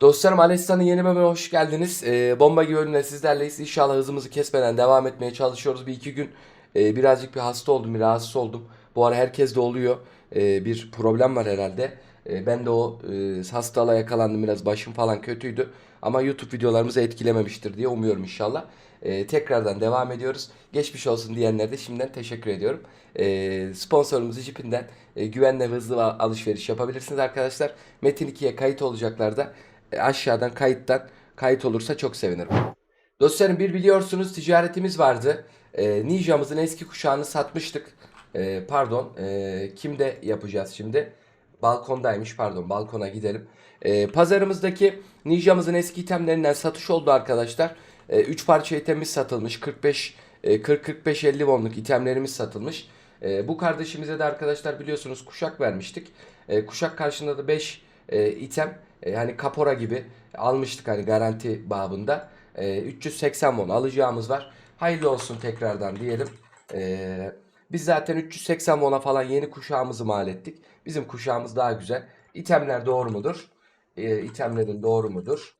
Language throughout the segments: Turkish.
Dostlarım Alessa'nın yeni bölümüne hoş geldiniz. Ee, bomba gibi bölümle sizlerleyiz. İnşallah hızımızı kesmeden devam etmeye çalışıyoruz. Bir iki gün e, birazcık bir hasta oldum, bir rahatsız oldum. Bu ara herkes de oluyor. Ee, bir problem var herhalde. Ee, ben de o e, hastalığa yakalandım biraz başım falan kötüydü. Ama YouTube videolarımızı etkilememiştir diye umuyorum inşallah. Ee, tekrardan devam ediyoruz. Geçmiş olsun diyenlere de şimdiden teşekkür ediyorum. Ee, sponsorumuz Jeep'inden e, güvenle ve hızlı alışveriş yapabilirsiniz arkadaşlar. Metin 2'ye kayıt olacaklar da e, aşağıdan kayıttan kayıt olursa çok sevinirim. Dostlarım bir biliyorsunuz ticaretimiz vardı. E, Ninja'mızın eski kuşağını satmıştık. E, pardon e, kimde yapacağız şimdi? Balkondaymış pardon balkona gidelim. E, pazarımızdaki Ninja'mızın eski itemlerinden satış oldu arkadaşlar. 3 parça itemimiz satılmış. 45 e, 40-45-50 wonluk itemlerimiz satılmış. E, bu kardeşimize de arkadaşlar biliyorsunuz kuşak vermiştik. E, kuşak karşılığında da 5 e, item e, hani kapora gibi almıştık hani garanti babında. E, 380 won alacağımız var. Hayırlı olsun tekrardan diyelim. E, biz zaten 380 won'a falan yeni kuşağımızı mal ettik. Bizim kuşağımız daha güzel. İtemler doğru mudur? E, itemlerin doğru mudur?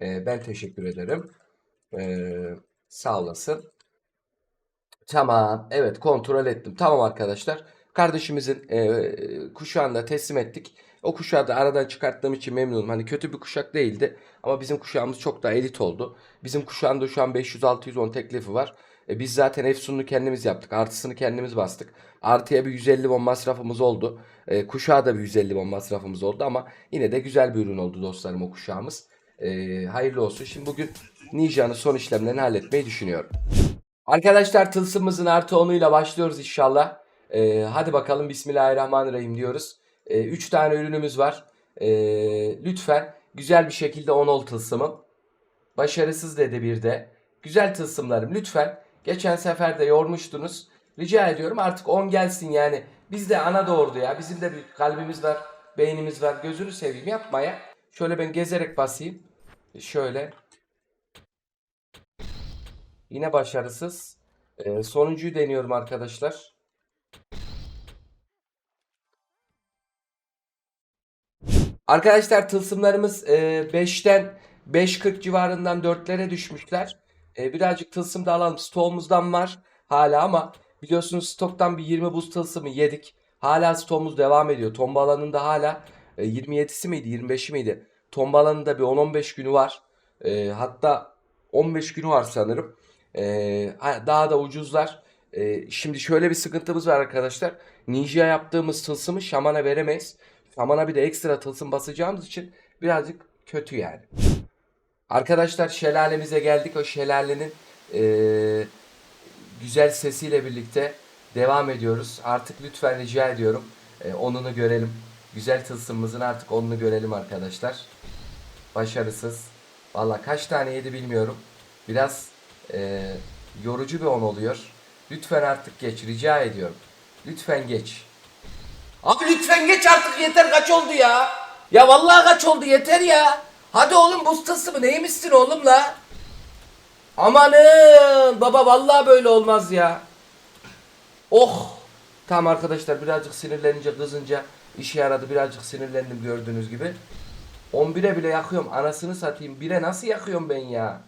E, ben teşekkür ederim. E, sağ olasın. Tamam. Evet kontrol ettim. Tamam arkadaşlar. Kardeşimizin e, kuşağını da teslim ettik. O kuşağı da aradan çıkarttığım için memnunum. Hani kötü bir kuşak değildi. Ama bizim kuşağımız çok daha elit oldu. Bizim kuşağında şu an 500-610 teklifi var. E, biz zaten Efsun'unu kendimiz yaptık. Artısını kendimiz bastık. Artıya bir 150 won masrafımız oldu. E, kuşağa da bir 150 won masrafımız oldu ama yine de güzel bir ürün oldu dostlarım o kuşağımız. E, hayırlı olsun. Şimdi bugün Ninja'nın son işlemlerini halletmeyi düşünüyorum. Arkadaşlar tılsımımızın artı 10'uyla başlıyoruz inşallah. Ee, hadi bakalım Bismillahirrahmanirrahim diyoruz. 3 tane ürünümüz var. Ee, lütfen güzel bir şekilde 10 ol tılsımım. Başarısız dedi bir de. Güzel tılsımlarım lütfen. Geçen sefer de yormuştunuz. Rica ediyorum artık 10 gelsin yani. Biz de ana doğurdu ya. Bizim de bir kalbimiz var, beynimiz var. Gözünü seveyim yapmaya. Şöyle ben gezerek basayım. Şöyle. Yine başarısız. Ee, sonuncuyu deniyorum arkadaşlar. Arkadaşlar tılsımlarımız e, 5'ten 5.40 civarından 4'lere düşmüşler. E, birazcık tılsım da alalım. Stoğumuzdan var hala ama biliyorsunuz stoktan bir 20 buz tılsımı yedik. Hala stoğumuz devam ediyor. Tombalanın da hala e, 27'si miydi 25'i miydi? Tombalanın da bir 10-15 günü var. E, hatta 15 günü var sanırım. Daha da ucuzlar. Şimdi şöyle bir sıkıntımız var arkadaşlar. Ninja yaptığımız tılsımı şamana veremeyiz. Şamana bir de ekstra tılsım basacağımız için birazcık kötü yani. Arkadaşlar şelalemize geldik. O şelalenin ee, güzel sesiyle birlikte devam ediyoruz. Artık lütfen rica ediyorum. E, onunu görelim. Güzel tılsımımızın artık onunu görelim arkadaşlar. Başarısız. Valla kaç tane yedi bilmiyorum. Biraz e, yorucu bir on oluyor. Lütfen artık geç rica ediyorum. Lütfen geç. Abi lütfen geç artık yeter kaç oldu ya. Ya vallahi kaç oldu yeter ya. Hadi oğlum buz tası neymişsin oğlum la? Amanın baba vallahi böyle olmaz ya. Oh. Tamam arkadaşlar birazcık sinirlenince kızınca işe yaradı birazcık sinirlendim gördüğünüz gibi. 11'e bile yakıyorum anasını satayım. 1'e nasıl yakıyorum ben ya?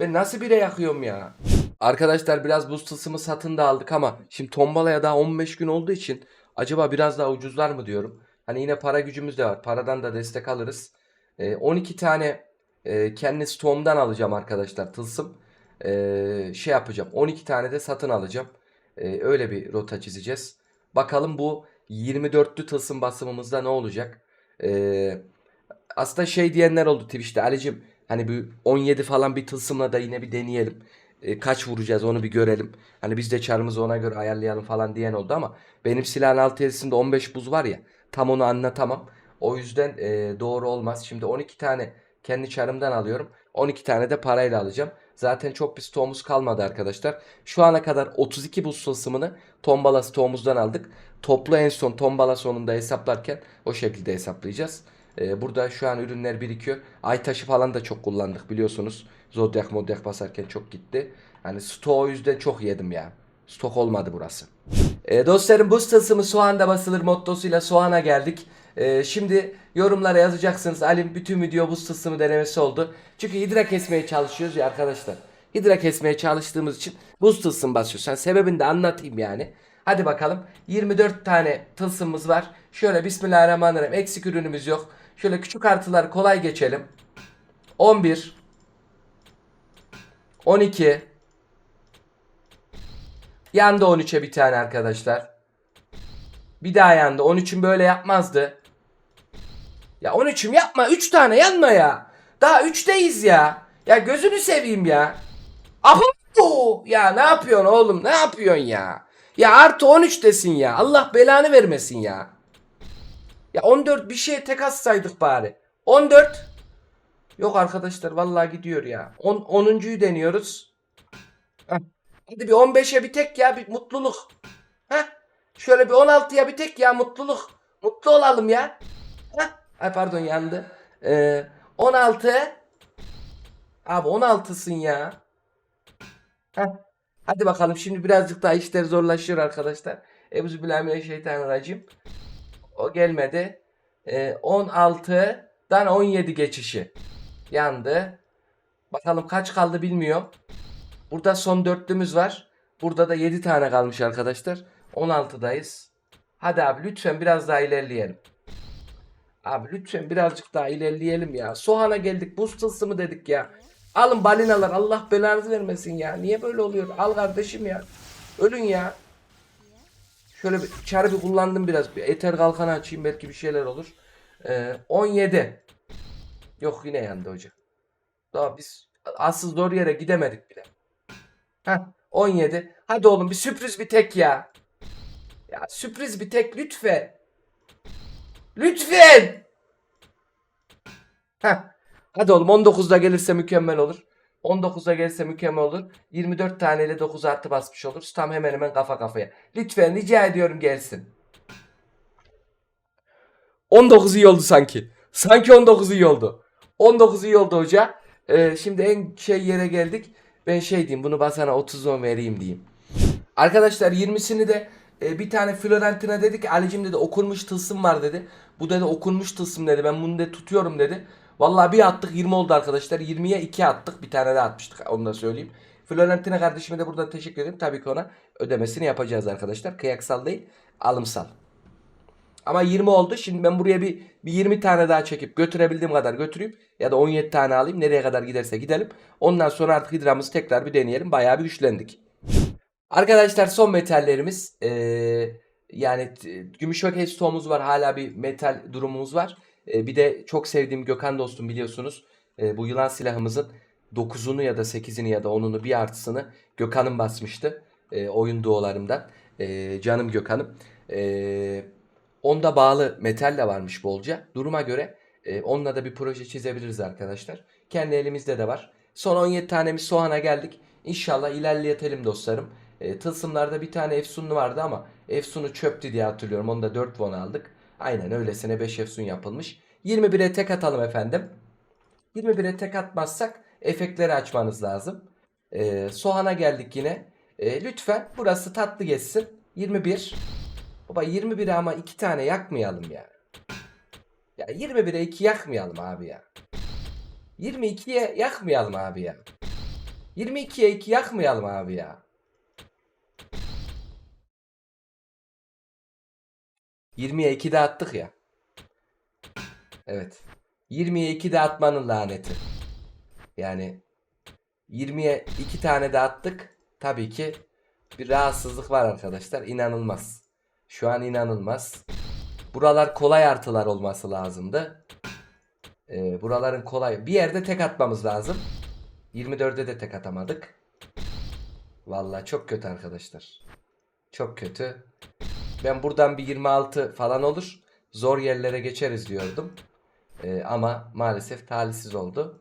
Ben nasıl bire yakıyorum ya? Arkadaşlar biraz buz tılsımı satın da aldık ama şimdi tombalaya daha 15 gün olduğu için acaba biraz daha ucuzlar mı diyorum. Hani yine para gücümüz de var. Paradan da destek alırız. E, 12 tane e, kendi stoğumdan alacağım arkadaşlar tılsım. E, şey yapacağım. 12 tane de satın alacağım. E, öyle bir rota çizeceğiz. Bakalım bu 24'lü tılsım basımımızda ne olacak? E, aslında şey diyenler oldu Twitch'te. Ali'cim Hani bir 17 falan bir tılsımla da yine bir deneyelim. E, kaç vuracağız onu bir görelim. Hani biz de çarımızı ona göre ayarlayalım falan diyen oldu ama benim silahın alt yazısında 15 buz var ya. Tam onu anlatamam. O yüzden e, doğru olmaz. Şimdi 12 tane kendi çarımdan alıyorum. 12 tane de parayla alacağım. Zaten çok bir stoğumuz kalmadı arkadaşlar. Şu ana kadar 32 buz tılsımını tombala stoğumuzdan aldık. Toplu en son tombala sonunda hesaplarken o şekilde hesaplayacağız. Ee, burada şu an ürünler birikiyor. Ay taşı falan da çok kullandık biliyorsunuz. Zodiac Modiac basarken çok gitti. Hani stok yüzden çok yedim ya. Stok olmadı burası. Ee, dostlarım buz tılsımı soğanda basılır mottosuyla soğana geldik. Ee, şimdi yorumlara yazacaksınız. Alim bütün video buz tılsımı denemesi oldu. Çünkü hidra kesmeye çalışıyoruz ya arkadaşlar. Hidra kesmeye çalıştığımız için buz tılsım basıyoruz. Yani sebebini de anlatayım yani. Hadi bakalım. 24 tane tılsımımız var. Şöyle Bismillahirrahmanirrahim. Eksik ürünümüz yok. Şöyle küçük artıları kolay geçelim. 11 12 Yandı 13'e bir tane arkadaşlar. Bir daha yandı. 13'ün böyle yapmazdı. Ya 13'üm yapma. 3 tane yanma ya. Daha 3'teyiz ya. Ya gözünü seveyim ya. Ahu! Ya ne yapıyorsun oğlum? Ne yapıyorsun ya? Ya artı 13 desin ya. Allah belanı vermesin ya. Ya 14 bir şeye tek atsaydık bari. 14. Yok arkadaşlar vallahi gidiyor ya. 10 10'uncuyu deniyoruz. Heh. Hadi bir 15'e bir tek ya bir mutluluk. Heh. Şöyle bir 16'ya bir tek ya mutluluk. Mutlu olalım ya. Heh. Ay pardon yandı. Ee, 16. Abi 16'sın ya. Heh. Hadi bakalım şimdi birazcık daha işler zorlaşıyor arkadaşlar. Euzubillahimineşşeytanirracim. O gelmedi. Ee, 16'dan 17 geçişi. Yandı. Bakalım kaç kaldı bilmiyorum. Burada son dörtlümüz var. Burada da 7 tane kalmış arkadaşlar. 16'dayız. Hadi abi lütfen biraz daha ilerleyelim. Abi lütfen birazcık daha ilerleyelim ya. Soğan'a geldik. Buz tılsımı dedik ya. Alın balinalar. Allah belanızı vermesin ya. Niye böyle oluyor? Al kardeşim ya. Ölün ya. Şöyle bir çarı bir kullandım biraz. Bir eter kalkanı açayım belki bir şeyler olur. Ee, 17. Yok yine yandı hocam. Daha biz asıl zor yere gidemedik bile. Heh 17. Hadi oğlum bir sürpriz bir tek ya. Ya sürpriz bir tek lütfen. Lütfen. Heh. Hadi oğlum 19'da gelirse mükemmel olur. 19'da gelirse mükemmel olur. 24 taneyle 9 artı basmış oluruz. Tam hemen hemen kafa kafaya. Lütfen rica ediyorum gelsin. 19 iyi oldu sanki. Sanki 19 iyi oldu. 19 iyi oldu hoca. Ee, şimdi en şey yere geldik. Ben şey diyeyim bunu basana 30 on vereyim diyeyim. Arkadaşlar 20'sini de e, bir tane Florentina dedi ki Ali'cim dedi okunmuş tılsım var dedi. Bu dedi okunmuş tılsım dedi. Ben bunu da tutuyorum dedi. Vallahi bir attık 20 oldu arkadaşlar. 20'ye 2 attık. Bir tane daha atmıştık. Onu da söyleyeyim. Florentina kardeşime de buradan teşekkür ederim. Tabii ki ona ödemesini yapacağız arkadaşlar. Kıyaksal değil alımsal. Ama 20 oldu. Şimdi ben buraya bir, bir 20 tane daha çekip götürebildiğim kadar götüreyim. Ya da 17 tane alayım. Nereye kadar giderse gidelim. Ondan sonra artık hidramızı tekrar bir deneyelim. Bayağı bir güçlendik. Arkadaşlar son metallerimiz. Ee, yani gümüş ve kestoğumuz var. Hala bir metal durumumuz var. Ee, bir de çok sevdiğim Gökhan dostum biliyorsunuz. Ee, bu yılan silahımızın 9'unu ya da 8'ini ya da 10'unu bir artısını Gökhan'ım basmıştı. Ee, oyun duolarımdan. Ee, canım Gökhan'ım. Ee, onda bağlı metal de varmış bolca. Duruma göre e, onunla da bir proje çizebiliriz arkadaşlar. Kendi elimizde de var. Son 17 tanemiz Soğan'a geldik. İnşallah ilerleyelim dostlarım. E, tılsımlarda bir tane Efsunlu vardı ama Efsun'u çöptü diye hatırlıyorum. Onu da 4 won aldık. Aynen öylesine 5 Efsun yapılmış. 21'e tek atalım efendim. 21'e tek atmazsak efektleri açmanız lazım. E, Soğan'a geldik yine. E, lütfen burası tatlı geçsin. 21. Baba 21'e ama 2 tane yakmayalım ya. Ya 21'e 2 yakmayalım abi ya. 22'ye yakmayalım abi ya. 22'ye 2 yakmayalım abi ya. 20'ye 2 de attık ya. Evet. 20'ye 2 de atmanın laneti. Yani 20'ye 2 tane de attık. Tabii ki bir rahatsızlık var arkadaşlar. İnanılmaz. Şu an inanılmaz. Buralar kolay artılar olması lazımdı. Ee, buraların kolay. Bir yerde tek atmamız lazım. 24'e de tek atamadık. Vallahi çok kötü arkadaşlar. Çok kötü. Ben buradan bir 26 falan olur. Zor yerlere geçeriz diyordum. Ee, ama maalesef talihsiz oldu.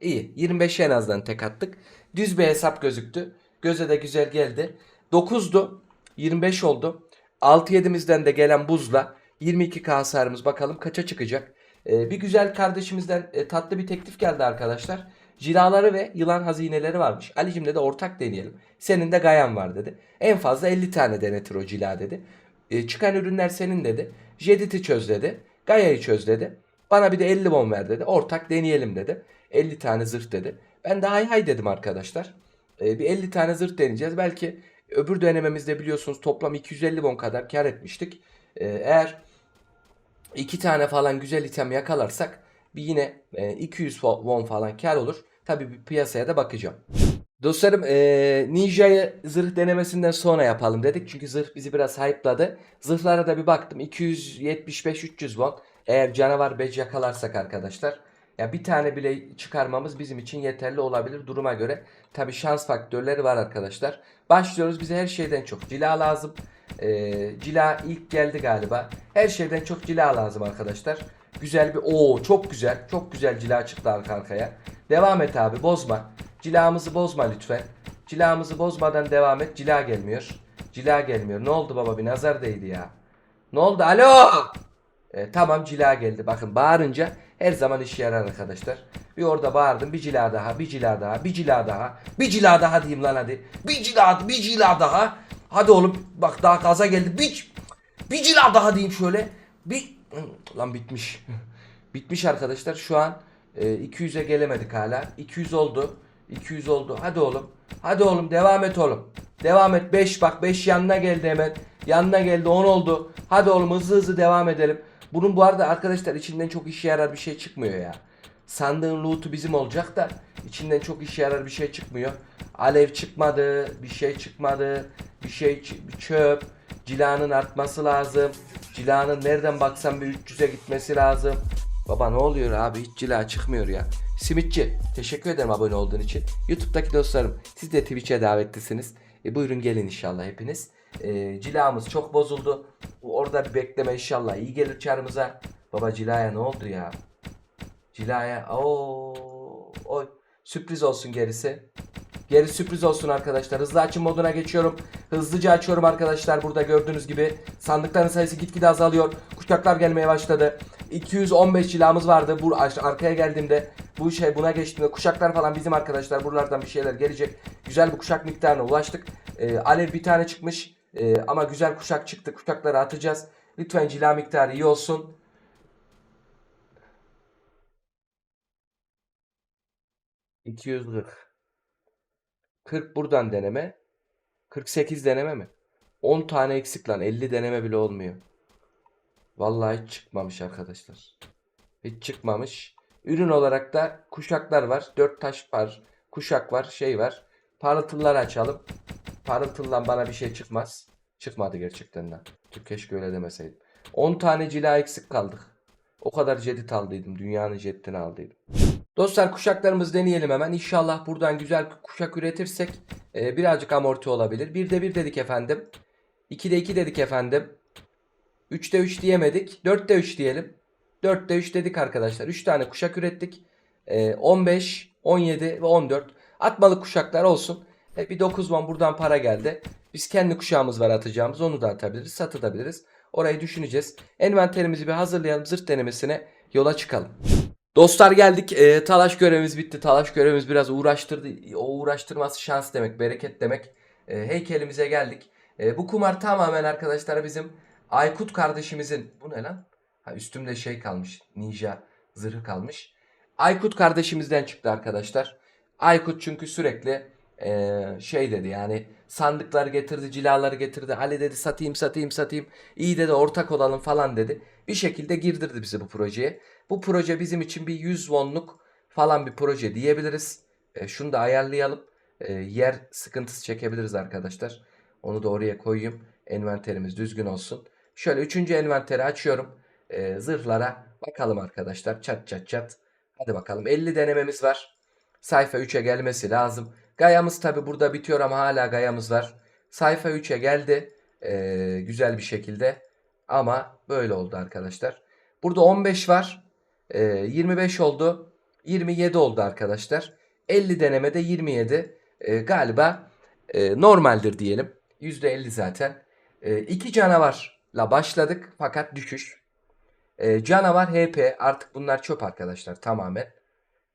İyi. 25 en azından tek attık. Düz bir hesap gözüktü. Göze de güzel geldi. 9'du. 25 oldu. 6-7'mizden de gelen buzla 22k hasarımız bakalım kaça çıkacak. Ee, bir güzel kardeşimizden e, tatlı bir teklif geldi arkadaşlar. Cilaları ve yılan hazineleri varmış. Ali'cimle de ortak deneyelim. Senin de gayan var dedi. En fazla 50 tane denetir o cila dedi. E, çıkan ürünler senin dedi. Jedit'i çöz dedi. Gaia'yı çöz dedi. Bana bir de 50 bon ver dedi. Ortak deneyelim dedi. 50 tane zırh dedi. Ben de hay hay dedim arkadaşlar. E, bir 50 tane zırh deneyeceğiz. Belki öbür denememizde biliyorsunuz toplam 250 bon kadar kar etmiştik. E, eğer iki tane falan güzel item yakalarsak bir yine e, 200 won falan kar olur. Tabii bir piyasaya da bakacağım. Dostlarım e, Ninja'yı zırh denemesinden sonra yapalım dedik. Çünkü zırh bizi biraz hype'ladı. Zırhlara da bir baktım. 275-300 won. Eğer canavar badge yakalarsak arkadaşlar. Ya bir tane bile çıkarmamız bizim için yeterli olabilir duruma göre. Tabii şans faktörleri var arkadaşlar. Başlıyoruz. Bize her şeyden çok cila lazım. Ee, cila ilk geldi galiba. Her şeyden çok cila lazım arkadaşlar. Güzel bir o çok güzel. Çok güzel cila çıktı arka arkaya. Devam et abi bozma. Cilamızı bozma lütfen. Cilamızı bozmadan devam et. Cila gelmiyor. Cila gelmiyor. Ne oldu baba bir nazar değdi ya. Ne oldu? Alo! E, tamam cila geldi. Bakın bağırınca her zaman işe yarar arkadaşlar. Bir orada bağırdım. Bir cila daha, bir cila daha, bir cila daha. Bir cila daha diyeyim lan hadi. Bir cila, bir cila daha. Hadi oğlum bak daha gaza geldi. Bir, bir cila daha diyeyim şöyle. Bir lan bitmiş. bitmiş arkadaşlar. Şu an e, 200'e gelemedik hala. 200 oldu. 200 oldu. Hadi oğlum. Hadi oğlum devam et oğlum. Devam et. 5 bak 5 yanına geldi hemen. Yanına geldi 10 oldu. Hadi oğlum hızlı hızlı devam edelim. Bunun bu arada arkadaşlar içinden çok işe yarar bir şey çıkmıyor ya. Sandığın loot'u bizim olacak da içinden çok işe yarar bir şey çıkmıyor. Alev çıkmadı, bir şey çıkmadı, bir şey çöp. Cilanın artması lazım. Cilanın nereden baksan bir 300'e gitmesi lazım. Baba ne oluyor abi hiç cila çıkmıyor ya. Simitçi teşekkür ederim abone olduğun için. Youtube'daki dostlarım siz de Twitch'e davetlisiniz. E, buyurun gelin inşallah hepiniz. E, cilamız çok bozuldu. Orada bir bekleme inşallah iyi gelir çarımıza. Baba cilaya ne oldu ya? Cilaya ooo oy sürpriz olsun gerisi. Geri sürpriz olsun arkadaşlar. Hızlı açım moduna geçiyorum. Hızlıca açıyorum arkadaşlar. Burada gördüğünüz gibi sandıkların sayısı gitgide azalıyor. Kuşaklar gelmeye başladı. 215 cilamız vardı. Bu arkaya geldiğimde bu şey buna geçtiğimde kuşaklar falan bizim arkadaşlar buralardan bir şeyler gelecek. Güzel bir kuşak miktarına ulaştık. Ee, Alev bir tane çıkmış. Ee, ama güzel kuşak çıktı. Kuşakları atacağız. Lütfen cila miktarı iyi olsun. ...240... 40 buradan deneme. 48 deneme mi? 10 tane eksik lan. 50 deneme bile olmuyor. Vallahi hiç çıkmamış arkadaşlar. Hiç çıkmamış. Ürün olarak da kuşaklar var. 4 taş var. Kuşak var. Şey var. Parıltılıları açalım. Parıltılıdan bana bir şey çıkmaz. Çıkmadı gerçekten de. Keşke öyle demeseydim. 10 tane cila eksik kaldık. O kadar jedit aldıydım. Dünyanın jeditini aldıydım. Dostlar kuşaklarımızı deneyelim hemen. İnşallah buradan güzel kuşak üretirsek e, birazcık amorti olabilir. 1'de 1 dedik efendim. 2'de 2 dedik efendim. 3'te 3 diyemedik. 4'te 3 diyelim. 4'te 3 dedik arkadaşlar. 3 tane kuşak ürettik. E, 15, 17 ve 14. Atmalı kuşaklar olsun. E, bir 9 won buradan para geldi. Biz kendi kuşağımız var atacağımız. Onu da atabiliriz. Satabiliriz. Orayı düşüneceğiz. Envanterimizi bir hazırlayalım. Zırt denemesine yola çıkalım. Dostlar geldik. E, talaş görevimiz bitti. Talaş görevimiz biraz uğraştırdı. O uğraştırması şans demek, bereket demek. E, heykelimize geldik. E, bu kumar tamamen arkadaşlar bizim Aykut kardeşimizin. Bu ne lan? Ha, üstümde şey kalmış. Ninja zırhı kalmış. Aykut kardeşimizden çıktı arkadaşlar. Aykut çünkü sürekli e, şey dedi yani sandıkları getirdi, cilaları getirdi. Ali dedi satayım satayım satayım. İyi dedi ortak olalım falan dedi. Bir şekilde girdirdi bizi bu projeye. Bu proje bizim için bir 100 wonluk falan bir proje diyebiliriz. E, şunu da ayarlayalım. E, yer sıkıntısı çekebiliriz arkadaşlar. Onu da oraya koyayım. Envanterimiz düzgün olsun. Şöyle üçüncü envanteri açıyorum. E, zırhlara bakalım arkadaşlar. Çat çat çat. Hadi bakalım 50 denememiz var. Sayfa 3'e gelmesi lazım. Gayamız tabi burada bitiyor ama hala gayamız var. Sayfa 3'e geldi. E, güzel bir şekilde. Ama böyle oldu arkadaşlar. Burada 15 var. E, 25 oldu. 27 oldu arkadaşlar. 50 denemede 27. E, galiba e, normaldir diyelim. %50 zaten. E, iki canavarla başladık fakat düşüş. E, canavar HP artık bunlar çöp arkadaşlar tamamen.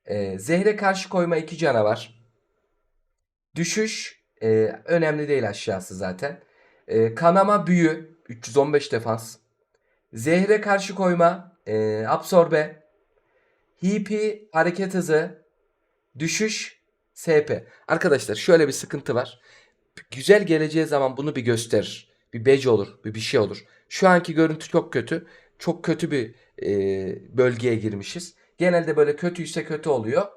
E, zehre karşı koyma iki canavar. Düşüş e, önemli değil aşağısı zaten. E, kanama büyü 315 defans. Zehre karşı koyma. e, absorbe. Hipi hareket hızı. Düşüş. SP. Arkadaşlar şöyle bir sıkıntı var. Güzel geleceği zaman bunu bir gösterir. Bir bece olur. Bir bir şey olur. Şu anki görüntü çok kötü. Çok kötü bir e, bölgeye girmişiz. Genelde böyle kötüyse kötü oluyor.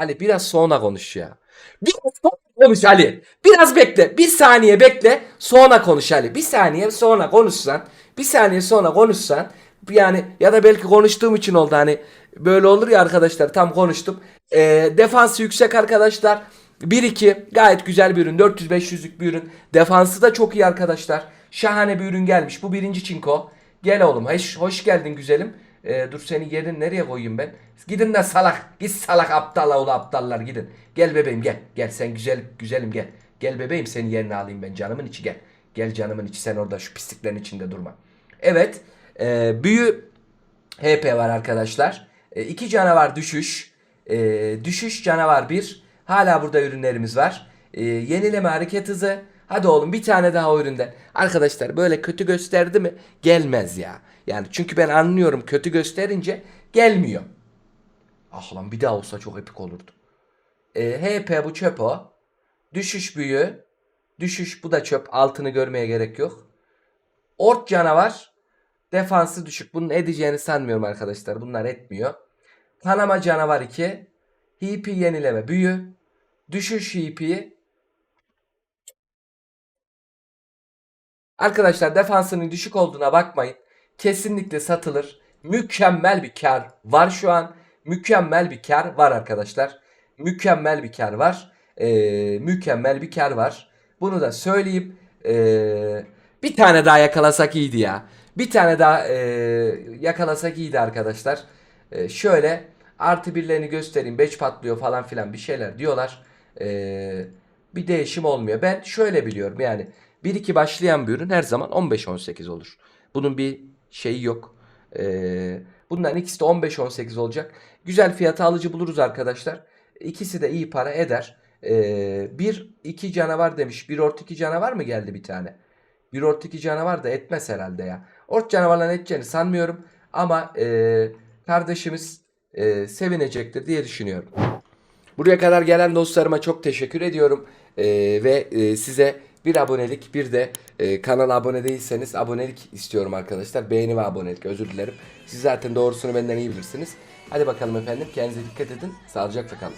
Ali biraz sonra konuş ya. Biraz sonra konuş Ali. Biraz bekle. Bir saniye bekle. Sonra konuş Ali. Bir saniye sonra konuşsan. Bir saniye sonra konuşsan. Yani ya da belki konuştuğum için oldu hani. Böyle olur ya arkadaşlar tam konuştum. Ee, defansı yüksek arkadaşlar. 1-2 gayet güzel bir ürün. 400-500'lük bir ürün. Defansı da çok iyi arkadaşlar. Şahane bir ürün gelmiş. Bu birinci çinko. Gel oğlum. Hoş, hoş geldin güzelim. Ee, dur seni yerin nereye koyayım ben? Gidin de salak. Git salak aptal oğlu aptallar gidin. Gel bebeğim gel. Gel sen güzel güzelim gel. Gel bebeğim seni yerine alayım ben canımın içi gel. Gel canımın içi sen orada şu pisliklerin içinde durma. Evet. E, büyü HP var arkadaşlar. E, iki canavar düşüş. E, düşüş canavar bir. Hala burada ürünlerimiz var. E, yenileme hareket hızı. Hadi oğlum bir tane daha o üründen. Arkadaşlar böyle kötü gösterdi mi gelmez ya. Yani çünkü ben anlıyorum kötü gösterince gelmiyor. Ah lan bir daha olsa çok epik olurdu. E, HP bu çöp o. Düşüş büyü. Düşüş bu da çöp. Altını görmeye gerek yok. Ort canavar. Defansı düşük. Bunun edeceğini sanmıyorum arkadaşlar. Bunlar etmiyor. Kanama canavar 2. HP yenileme büyü. Düşüş HP. Arkadaşlar defansının düşük olduğuna bakmayın. Kesinlikle satılır. Mükemmel bir kar var şu an. Mükemmel bir kar var arkadaşlar. Mükemmel bir kar var. Ee, mükemmel bir kar var. Bunu da söyleyeyim. Ee, bir tane daha yakalasak iyiydi ya. Bir tane daha ee, yakalasak iyiydi arkadaşlar. Ee, şöyle artı birlerini göstereyim. Beş patlıyor falan filan bir şeyler diyorlar. Ee, bir değişim olmuyor. Ben şöyle biliyorum yani 1-2 başlayan bir ürün her zaman 15-18 olur. Bunun bir şeyi yok. Ee, bunların ikisi de 15-18 olacak. Güzel fiyata alıcı buluruz arkadaşlar. İkisi de iyi para eder. Ee, bir iki canavar demiş. Bir ort iki canavar mı geldi bir tane? Bir ort iki canavar da etmez herhalde ya. Ort canavarların edeceğini sanmıyorum. Ama e, kardeşimiz e, sevinecektir diye düşünüyorum. Buraya kadar gelen dostlarıma çok teşekkür ediyorum. Ee, ve e, size bir abonelik bir de e, kanala abone değilseniz abonelik istiyorum arkadaşlar. Beğeni ve abonelik özür dilerim. Siz zaten doğrusunu benden iyi bilirsiniz. Hadi bakalım efendim kendinize dikkat edin. Sağlıcakla kalın.